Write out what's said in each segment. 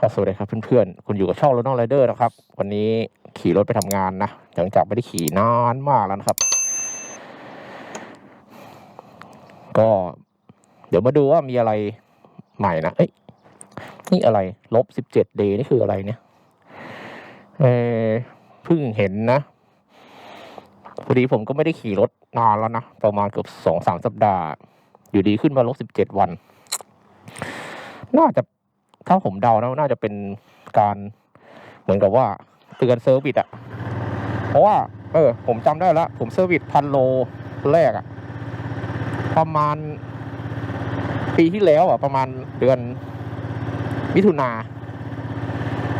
ก็สวัสดีครับเพื่อนๆ คุณอยู่กับช่องรถน้องไรเดอร์นะครับ วันนี้ขี่รถไปทำงานนะ หลังจากไม่ได้ขี่นานมากแล้วนะครับ ก็ เดี๋ยวมาดูว่ามีอะไรใหม่นะ เอ้ย นี่อะไร ลบสิบเจ็ดเดนี่คืออะไรเนี่ย เออเพิ่งเห็นนะ พอดีผมก็ไม่ได้ขี่รถนานแล้วนะ ประมาณเกือบสองสามสัปดาห์ อยู่ดีขึ้นมาลบสิบเจ็ดวัน น่าจะ ถ้าผมเดานะน่าจะเป็นการเหมือนกับว่าเตือนเซอร์วิสอะเพราะว่า เออ ผมจำได้แล้ว ผมเซอร์วิสพันโลแรกอะประมาณ ปีที่แล้วอะประมาณเดือนมิถุนา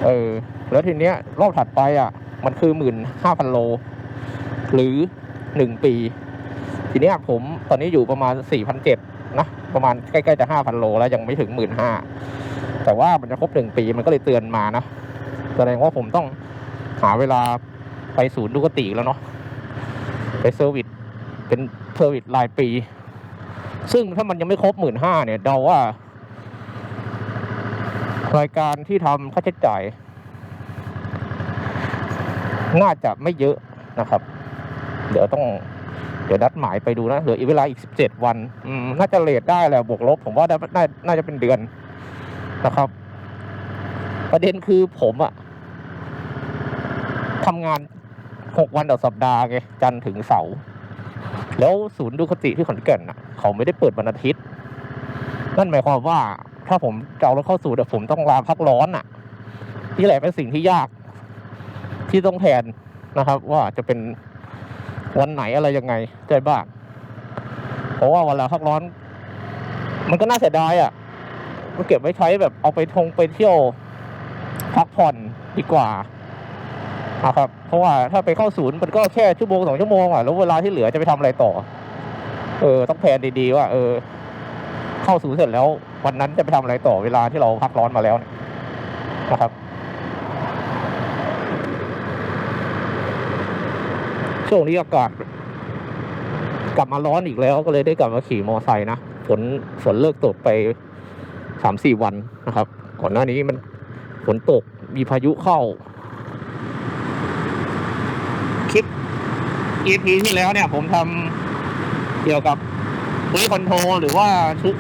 เออ แล้วทีเนี้ย รอบถัดไปอะมันคือหมื่นห้าพันโล หรือหนึ่งปี ทีเนี้ยผมตอนนี้อยู่ประมาณสี่พันเจ็ดนะ ประมาณใกล้ ๆ จะห้าพันโลแล้วยังไม่ถึงหมื่นห้า แต่ว่ามันจะครบหนึ่งปีมันก็เลยเตือนมานะแสดงว่าผมต้องหาเวลาไปศูนย์ดูกติแล้วเนาะไปเซอร์วิสเป็นเซอร์วิสรายปี ซึ่งถ้ามันยังไม่ครบหมื่นห้าเนี่ยเดาว่ารายการที่ทำค่าใช้จ่ายน่าจะไม่เยอะนะครับ เดี๋ยวต้อง เดี๋ยวนัดหมายไปดูนะเหลืออีกเวลาอีกสิบเจ็ดวันน่าจะเลทได้แหละบวกลบ ผมว่าน่าน่าจะเป็นเดือน นะครับ ประเด็นคือผมอะทำงานหกวันต่อสัปดาห์ไงจันทร์ถึงเสาร์แล้วศูนย์ดูคติที่ขอนแก่นอะเขาไม่ได้เปิดวันอาทิตย์ นั่นหมายความว่าถ้าผมจะเอารถเข้าศูนย์อะผมต้องลาพักร้อนอะนี่แหละเป็นสิ่งที่ยากที่ต้องแทนนะครับ ว่าจะเป็นวันไหนอะไรยังไงได้บ้างเพราะว่าเวลาพักร้อน มันก็น่าเสียดายอะ ก็เก็บไว้ใช้แบบเอาไปทงไปเที่ยวพักผ่อนดีกว่าครับ เพราะว่าถ้าไปเข้าศูนย์มันก็แค่ชั่วโมงสองชั่วโมงอะแล้วเวลาที่เหลือจะไปทำอะไรต่อ เออ ต้องแพลนดีๆว่า เออ เข้าศูนย์เสร็จแล้ว วันนั้นจะไปทำอะไรต่อเวลาที่เราพักร้อนมาแล้วเนี่ยนะครับช่วงนี้อากาศกลับมาร้อนอีกแล้วก็เลยได้กลับมาขี่มอไซค์นะฝนฝนเลิกตกไป สามสี่วันนะครับ ก่อนหน้านี้มันฝนตกมีพายุเข้าคลิป EP ที่แล้วเนี่ย ผมทำเกี่ยวกับคุยคอนโทรหรือว่าชุด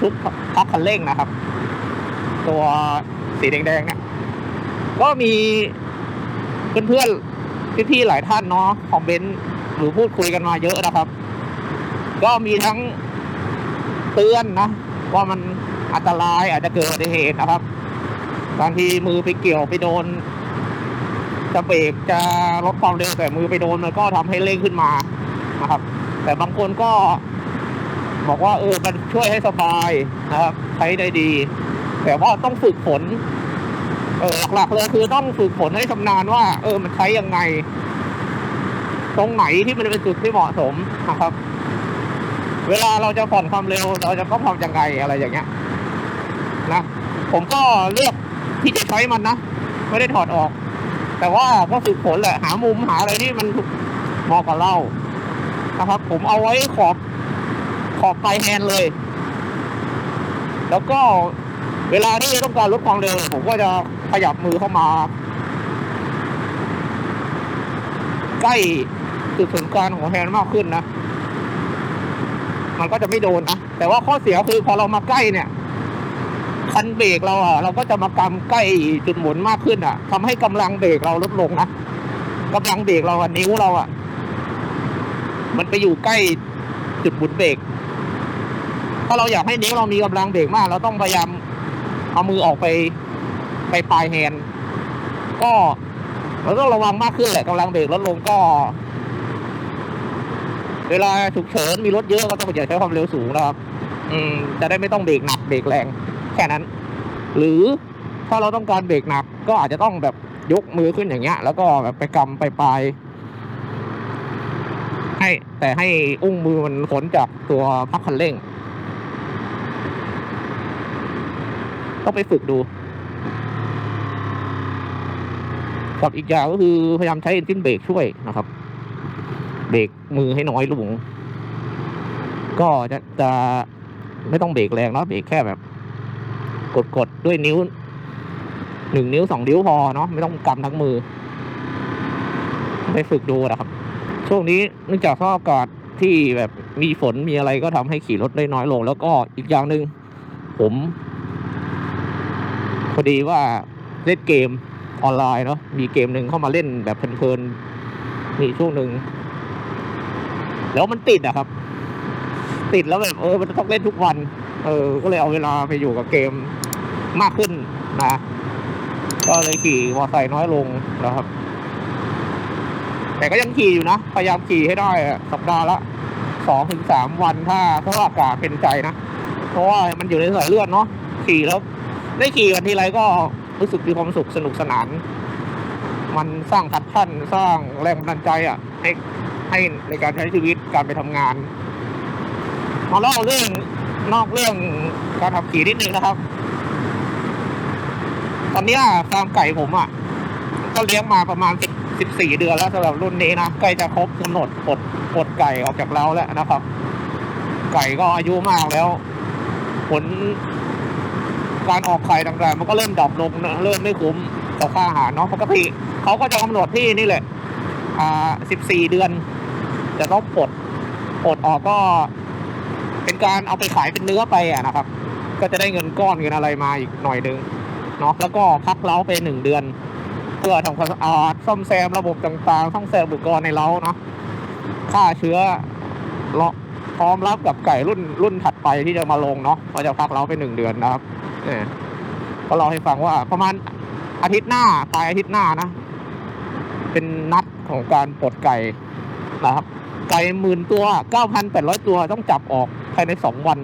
ชุดพักคันเร่งนะครับ ตัวสีแดงๆเนี่ยก็มีเพื่อนๆพี่ๆหลายท่านเนาะคอมเมนต์หรือพูดคุยกันมาเยอะนะครับ ก็มีทั้งเตือนนะว่ามัน อันตรายอาจจะเกิดอุบัติเหตุนะครับ บางทีมือไปเกี่ยวไปโดนจะเบรกจะลดความเร็วแต่มือไปโดนมันก็ทำให้เร่งขึ้นมานะครับ แต่บางคนก็บอกว่าเออมันช่วยให้สบายนะครับใช้ได้ดี แต่ว่าต้องฝึกฝนเออหลักๆเลยคือต้องฝึกฝนให้ชำนาญว่า เออมันใช้ยังไง ตรงไหนที่มันเป็นจุดที่เหมาะสมนะครับ เวลาเราจะผ่อนความเร็ว เราจะต้องทำยังไงอะไรอย่างเงี้ย ผมก็เลือกที่จะใช้มันนะ ไม่ได้ถอดออก แต่ว่าก็ฝึกฝนแหละ หามุมหาอะไรที่มันเหมาะกับเรานะครับ ผมเอาไว้ขอบขอบปลายแฮนเลย แล้วก็เวลาที่ต้องการลดความเร็ว ผมก็จะขยับมือเข้ามา ใกล้จุดศูนย์กลางของแฮนด์มากขึ้นนะ มันก็จะไม่โดนนะ แต่ว่าข้อเสียคือพอเรามาใกล้เนี่ย คันเบรกเราอะเราก็จะมากำใกล้จุดหมุนมากขึ้นอะทำให้กำลังเบรกเราลดลงนะกำลังเบรกเราอะนิ้วเราอะ มันไปอยู่ใกล้จุดหมุนเบรกถ้าเราอยากให้นิ้วเรามีกำลังเบรกมาก เราต้องพยายามเอามือออกไปไปปลายแฮนด์ก็เราต้องระวังมากขึ้นแหละกำลังเบรกลดลงก็ เวลาฉุกเฉินมีรถเยอะก็ต้องอย่าใช้ความเร็วสูงนะครับ อืม จะได้ไม่ต้องเบรกหนักเบรกแรง แค่นั้น หรือถ้าเราต้องการเบรกหนัก ก็อาจจะต้องแบบยกมือขึ้นอย่างเงี้ย แล้วก็แบบไปกำไปปลายให้แต่ให้อุ้งมือมันพ้นจากตัวพักคันเร่งต้องไปฝึกดูกับอีกอย่างก็คือพยายามใช้เอนจินเบรกช่วยนะครับ เบรกมือให้น้อยลงก็จะจะไม่ต้องเบรกแรงเนาะเบรกแค่แบบ กดกดด้วยนิ้วหนึ่งนิ้วสองนิ้วพอเนาะไม่ต้องกำทั้งมือ ไปฝึกดูนะครับ ช่วงนี้เนื่องจากสภาพอากาศที่แบบมีฝนมีอะไรก็ทำให้ขี่รถได้น้อยลง แล้วก็อีกอย่างหนึ่งผมพอดีว่าเล่นเกมออนไลน์เนาะมีเกมหนึ่งเข้ามาเล่นแบบเพลินๆมีช่วงหนึ่งแล้วมันติดอะครับ ติดแล้วแบบเออมันต้องเล่นทุกวัน เออ ก็เลยเอาเวลาไปอยู่กับเกม มากขึ้นนะก็เลยขี่มอเตอร์ไซค์น้อยลงนะครับ แต่ก็ยังขี่อยู่นะพยายามขี่ให้ได้สัปดาห์ละสองถึงสามวันถ้าสภาพอากาศเป็นใจนะเพราะว่ามันอยู่ในสายเลือดเนาะขี่แล้วได้ขี่กันทีไรก็รู้สึกมีความสุขสนุกสนาน มันสร้างพัดท่านสร้างแรงบันดาลใจอะให้ให้ในการใช้ชีวิตการไปทำงาน มาเล่าเรื่องนอกเรื่องการขับขี่นิดนึงนะครับ ตอนเนี้ยฟาร์มไก่ผมอะก็เลี้ยงมาประมาณสิบสิบสี่เดือนแล้วสำหรับรุ่นนี้นะใกล้จะครบกำหนดปลดปลดไก่ออกจากเล้าแล้วนะครับ ไก่ก็อายุมากแล้ว ผลการออกไข่ต่างๆ มันก็เริ่มดรอปลงนะเริ่มไม่คุ้มต่อค่าอาหารเนาะปกติเขาก็จะกำหนดที่นี่แหละ อ่าสิบสี่เดือน จะต้องปลดปลดออกก็เป็นการเอาไปขายเป็นเนื้อไปอะนะครับ ก็จะได้เงินก้อนเงินอะไรมาอีกหน่อยนึง เนาะแล้วก็พักเล้าไปหนึ่งเดือน เพื่อทำความสะอาดซ่อมแซมระบบต่างๆซ่อมแซมอุปกรณ์ในเล้าเนาะฆ่าเชื้อรอพร้อมรับกับไก่รุ่นรุ่นถัดไปที่จะมาลงเนาะก็จะพักเล้าไปหนึ่งเดือนนะครับเออก็เล่าให้ฟังว่าประมาณอาทิตย์หน้าปลายอาทิตย์หน้านะ เป็นนัดของการปลดไก่นะครับ ไก่หมื่นตัวเก้าพันแปดร้อยตัวต้องจับออกภายในสองวัน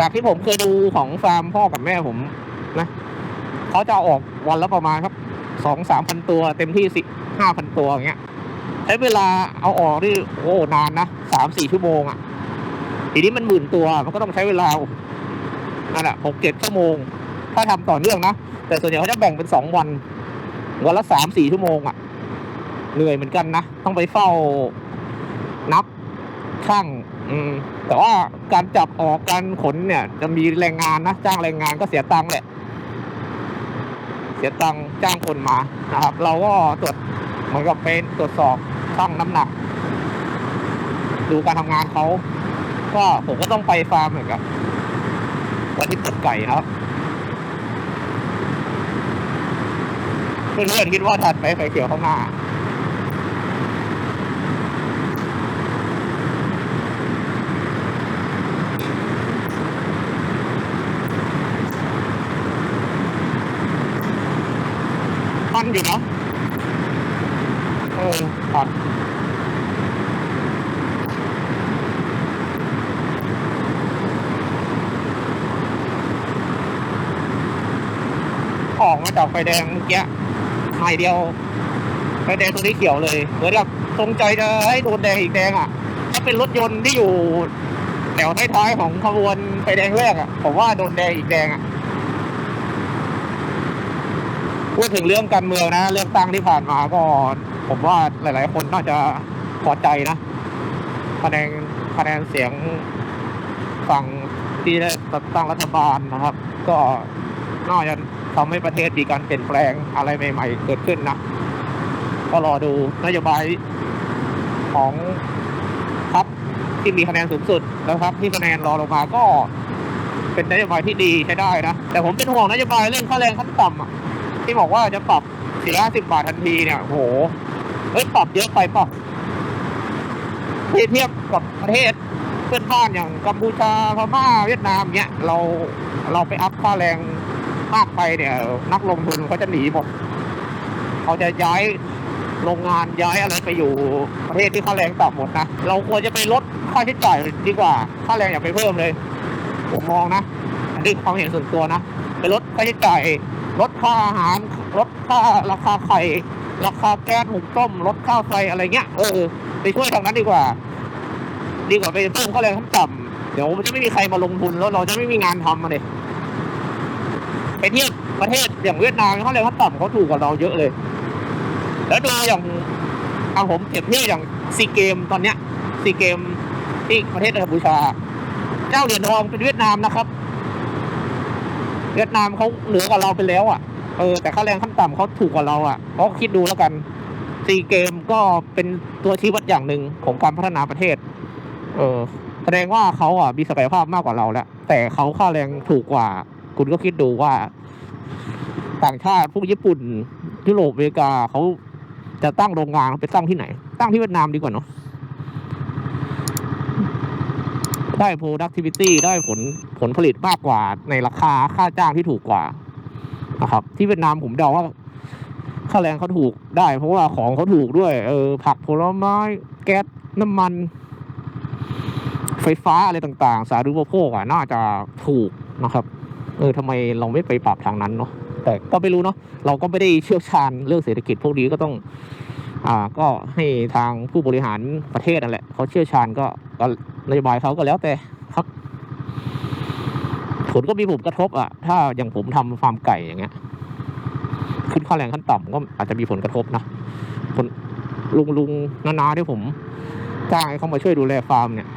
จากที่ผมเคยดูของฟาร์มพ่อกับแม่ผมนะเขาจะออกวันละประมาณครับสองสามพันตัวเต็มที่สิห้าพันตัวอย่างเงี้ยใช้เวลาเอาออกนี่โอ้นานนะสามสี่ชั่วโมงอะ่ะ ทีนี้มันหมื่นตัวมันก็ต้องใช้เวลานั่นแหละหกเจ็ดชั่วโมง ถ้าทำต่อเนื่องนะ แต่ส่วนใหญ่เขาจะแบ่งเป็นสองวัน วันละสามสี่ชั่วโมงอะ่ะ เหนื่อยเหมือนกันนะ ต้องไปเฝ้านับช่าง อืมแต่ว่าการจับออกการขนเนี่ย จะมีแรงงานนะจ้างแรงงานก็เสียตังค์แหละ เสียตังค์จ้างคนมานะครับ เราก็ตรวจเหมือนกับเป็นตรวจสอบช่างน้ำหนัก ดูการทำงานเขาก็ผมก็ต้องไปฟาร์มเหมือนกับวันที่ปลดไก่ครับเพื่อนๆคิดว่าทันไหมไฟเขียวข้างหน้า ทันอยู่เนอะเออทันออกมาจากไฟแดงเมื่อกี้หน่อยเดียว ไฟแดงตัวนี้เขียวเลยเหมือนกับตรงใจจะให้โดนแดงอีกแดงอะ ถ้าเป็นรถยนต์ที่อยู่แถวท้ายๆของขบวนไฟแดงแรกอะ ผมว่าโดนแดงอีกแดงอะ พูดถึงเรื่องการเมืองนะเรื่องตั้งที่ผ่านมาก็ผมว่าหลาย ๆ คนน่าจะพอใจนะคะแนนคะแนนเสียงฝั่งที่ได้จัดตั้งรัฐบาลนะครับ ก็น่าจะทำให้ประเทศมีการเปลี่ยนแปลงอะไรใหม่ ๆ เกิดขึ้นนะ ก็รอดูนโยบายของพรรคที่มีคะแนนสูงสุดแล้วครับ ที่คะแนนรอลงมาก็เป็นนโยบายที่ดีใช้ได้นะ แต่ผมเป็นห่วงนโยบายเรื่องค่าแรงขั้นต่ำอะ ที่บอกว่าจะปรับสี่ห้าสิบบาททันทีเนี่ยโหเฮ้ยปรับเยอะไปปล่ะเทียบกับประเทศเพื่อนบ้านอย่างกัมพูชาพม่าเวียดนามเนี่ยเราเราไปอัพค่าแรงมากไปเนี่ย นักลงทุนเขาจะหนีหมดเขาจะย้ายโรงงานย้ายอะไรไปอยู่ประเทศที่ค่าแรงต่ำหมดนะเราควรจะไปลดค่าใช้จ่ายดีกว่าค่าแรงอย่าไปเพิ่มเลยผมมองนะอันนี้ความเห็นส่วนตัวนะไปลดค่าใช้จ่าย ลดค่าอาหารลดค่าราคาไข่ราคาแก๊สหุงต้มลดค่าไฟอะไรเงี้ยเออไปช่วยทางนั้นดีกว่า ดีกว่าไปเพิ่มค่าแรงขั้นต่ำเดี๋ยวมันจะไม่มีใครมาลงทุนแล้วเราจะไม่มีงานทำมาเลยไปเทียบประเทศอย่างเวียดนามค่าแรงขั้นต่ำเขาถูกกว่าเราเยอะเลย แล้วดูอย่างเอาผมเปรียบเทียบอย่างซีเกมตอนเนี้ยซีเกมที่ประเทศกัมพูชา เจ้าเหรียญทองเป็นเวียดนามนะครับ เวียดนามเขาเหนือกว่าเราไปแล้วอะเออแต่ค่าแรงขั้นต่ำเขาถูกกว่าเราอะเพราะคิดดูแล้วกันซีเกมก็เป็นตัวชี้วัดอย่างหนึ่งของการพัฒนาประเทศ เออ แสดงว่าเขาอะมีศักยภาพมากกว่าเราแล้ว แต่เขาค่าแรงถูกกว่า คุณก็คิดดูว่า ต่างชาติพวกญี่ปุ่นยุโรปอเมริกาเขาจะตั้งโรงงานไปตั้งที่ไหน ตั้งที่เวียดนามดีกว่าเนาะ ได้ productivity ได้ผลผลผลิตมากกว่าในราคาค่าจ้างที่ถูกกว่านะครับ ที่เวียดนามผมเดาว่าค่าแรงเขาถูกได้ เพราะว่าของเขาถูกด้วย เออ ผักผลไม้ แก๊สน้ำมัน ไฟฟ้าอะไรต่าง ๆ สาธารณูปโภคอะน่าจะถูกนะครับ เออทำไมเราไม่ไปปรับทางนั้นเนาะแต่ก็ไม่รู้เนาะเราก็ไม่ได้เชี่ยวชาญเรื่องเศรษฐกิจพวกนี้ก็ต้อง อ่าก็ให้ทางผู้บริหารประเทศนั่นแหละเขาเชี่ยวชาญก็ก็ นโยบายเขาก็แล้วแต่ครับผลก็มีผลกระทบอะ ถ้าอย่างผมทำฟาร์มไก่อย่างเงี้ย ขึ้นค่าแรงขั้นต่ำก็อาจจะมีผลกระทบนะผลลุงลุงนานาที่ผมจ้างให้เขามาช่วยดูแลฟาร์มเนี่ย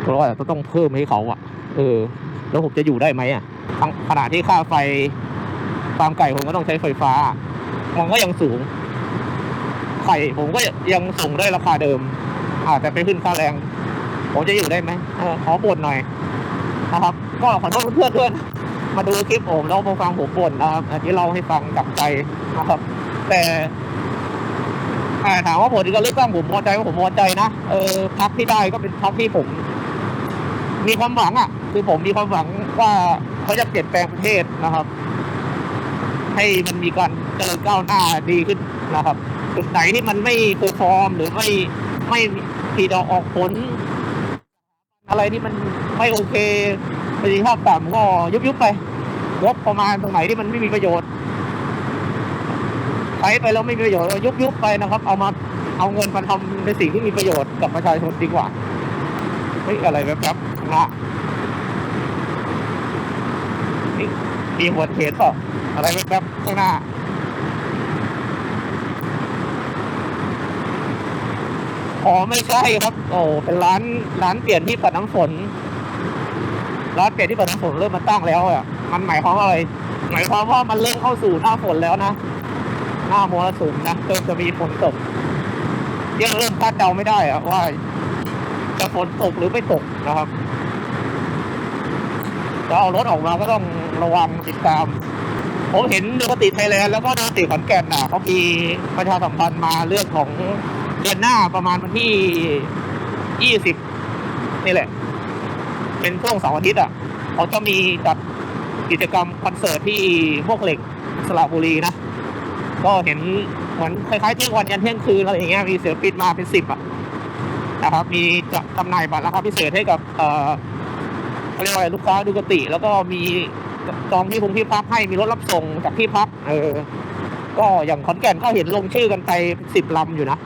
เราะว่าจะต้องเพิ่มให้เขาอะ เออ แล้วผมจะอยู่ได้ไหมอะทั้งขณะที่ค่าไฟฟาร์มไก่ผมก็ต้องใช้ไฟฟ้า มันก็ยังสูงไข่ผมก็ยังส่งได้ราคาเดิมอาจจะไปขึ้นค่าแรง ผมจะอยู่ได้ไหมเออขอบ่นหน่อยนะครับ ก็ขอโทษเพื่อนๆด้วยนะมาดูคลิปผมแล้วมาฟังผมบ่นนะครับอันนี้เราให้ฟังกับใจนะครับ แต่อ่าถามว่าผลการเลือกตั้งผมพอใจว่าผมพอใจนะเออพักที่ได้ก็เป็นพักที่ผม มีความหวังอะ คือผมมีความหวังว่าเขาจะเปลี่ยนแปลงประเทศนะครับ ให้มันมีการเจริญก้าวหน้าดีขึ้นนะครับจุดไหนที่มันไม่เพอร์ฟอร์มหรือไม่ไม่ผีดอกออกผล อะไรที่มันไม่โอเคประสิทธิภาพต่ำก็ยุบยุบไปงบประมาณตรงไหนที่มันไม่มีประโยชน์ใช้ไปแล้วไม่มีประโยชน์ยุบยุบไปนะครับ เอามาเอาเงินมาทำในสิ่งที่มีประโยชน์กับประชาชนดีกว่าเฮ้ยอะไรแบบแบบนะมีหัวเขตเปล่าอะไรแบบแบบๆข้างหน้า อ๋อไม่ใช่ครับ โอ้เป็นร้านร้านเปลี่ยนที่ปัดน้ำฝน ร้านเปลี่ยนที่ปัดน้ำฝนเริ่มมาตั้งแล้วอะ มันหมายความว่าอะไร หมายความว่ามันเริ่มเข้าสู่หน้าฝนแล้วนะ หน้ามรสุมนะเริ่มจะมีฝนตกยังเริ่มคาดเดาไม่ได้อะว่าจะฝนตกหรือไม่ตกนะครับจะเอารถออกมาก็ต้องระวังติดตาม ผมเห็นดูกติไทยแลนด์แล้วก็ดูกติขอนแก่นน่ะเขามีประชาสัมพันธ์มาเรื่องของ เดือนหน้าประมาณวันที่ยี่สิบนี่แหละ เป็นช่วงเสาร์อาทิตย์อะเขาจะมีจัดกิจกรรมคอนเสิร์ตที่พวกเหล็กสระบุรีนะ ก็เห็นเหมือนคล้ายๆเที่ยงวันยันเที่ยงคืนอะไรอย่างเงี้ยมีศิลปินมาเป็นสิบอะนะครับ มีจะจำหน่ายบัตรราคาพิเศษให้กับ เอ่อเขาเรียกว่าลูกค้าดูกติ แล้วก็มีจองที่พงที่พักให้มีรถรับส่งจากที่พัก เออ ก็อย่างขอนแก่นก็เห็นลงชื่อกันไปสิบลำอยู่นะ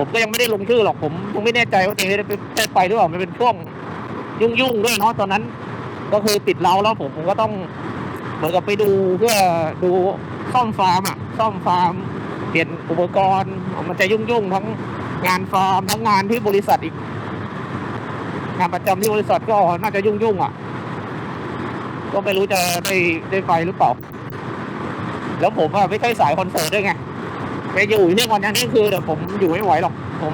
ผมก็ยังไม่ได้ลงชื่อหรอกผมยังไม่แน่ใจว่าตัวเองได้ไปได้ไปหรือเปล่ามันเป็นช่วงยุ่งๆด้วยเนาะตอนนั้น ก็คือปิดเราแล้วผมผมก็ต้องเหมือนกับไปดูเพื่อดูซ่อมฟาร์มอะซ่อมฟาร์มเปลี่ยนอุปกรณ์มันจะยุ่งๆทั้งงานฟาร์มทั้งงานที่บริษัทอีกงานประจำที่บริษัทก็น่าจะยุ่งๆอะ ก็ไม่รู้จะได้ได้ไปหรือเปล่า แล้วผมอะไม่ใช่สายคอนเสิร์ตด้วยไง ไปอยู่ที่วันนั้นนี่คือเดี๋ยวผมอยู่ไม่ไหวหรอก ผม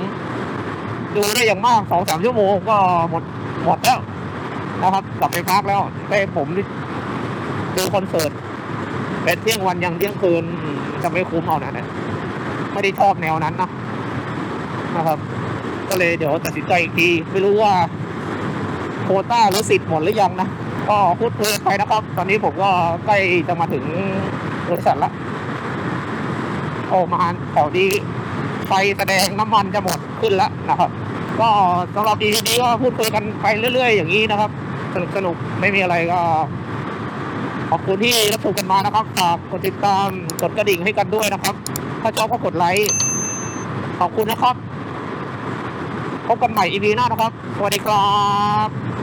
ดูได้อย่างมากสองสามชั่วโมงก็หมดหมดแล้วนะครับกลับไปพักแล้วแต่ผมดูคอนเสิร์ตเป็นเที่ยงวันยังเที่ยงคืนจะไม่คุ้มเอานะเนี่ยไม่ได้ชอบแนวนั้นนะนะครับ ก็เลยเดี๋ยวตัดสินใจอีกที ไม่รู้ว่า โคต้าหรือสิทธิ์หมดหรือยังนะก็พูดคุยกันไปนะครับ ตอนนี้ผมก็ใกล้จะมาถึงบริษัทละ โอ้มาแถวนี้ไฟแสดงน้ำมันจะหมดขึ้นแล้วนะครับ ก็สำหรับดีนี้ก็พูดคุยกันไปเรื่อย ๆ อย่างนี้นะครับ สนุกสนุกไม่มีอะไรก็ขอบคุณที่รับชมกันมานะครับฝากกดติดตามกดกระดิ่งให้กันด้วยนะครับ ถ้าชอบก็กดไลค์ขอบคุณนะครับ พบกันใหม่อีพีหน้านะครับ สวัสดีครับ